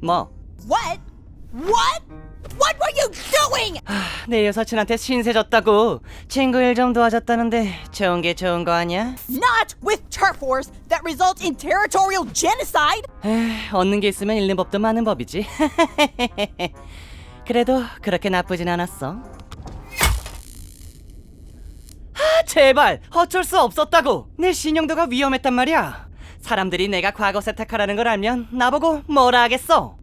뭐? What? What? What were you doing? 내 여사친한테 신세 졌다고 친구 일 좀 도와줬다는데 좋은 게 좋은 거 아니야? Not with turf wars that result in territorial genocide. 에이, 얻는 게 있으면 잃는 법도 많은 법이지. 그래도 그렇게 나쁘진 않았어. 아, 제발 어쩔 수 없었다고. 내 신용도가 위험했단 말이야. 사람들이 내가 과거 세탁하라는 걸 알면 나보고 뭐라 하겠어.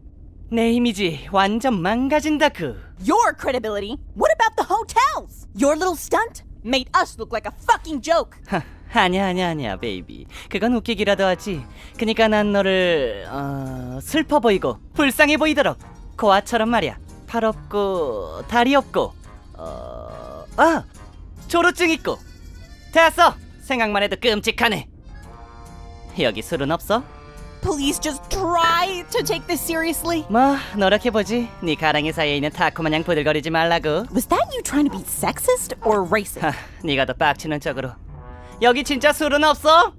내 이미지 완전 망가진다 그. Your credibility. What about the hotels? Your little stunt made us look like a fucking joke. 하, 아니야 아니야 아니야 베이비 그건 웃기기라도 하지 그니까 난 너를 어, 슬퍼 보이고 불쌍해 보이도록 고아처럼 말이야 팔 없고 다리 없고 어, 아 조루증 있고 됐어 생각만 해도 끔찍하네 여기 술은 없어? Please just try to take this seriously. 뭐 노력해보지 네 가랑이 사이에 있는 타코 마냥 부들거리지 말라고 Was that you trying to be sexist or racist? 하, 네가 더 빡치는 쪽으로 여기 진짜 술은 없어?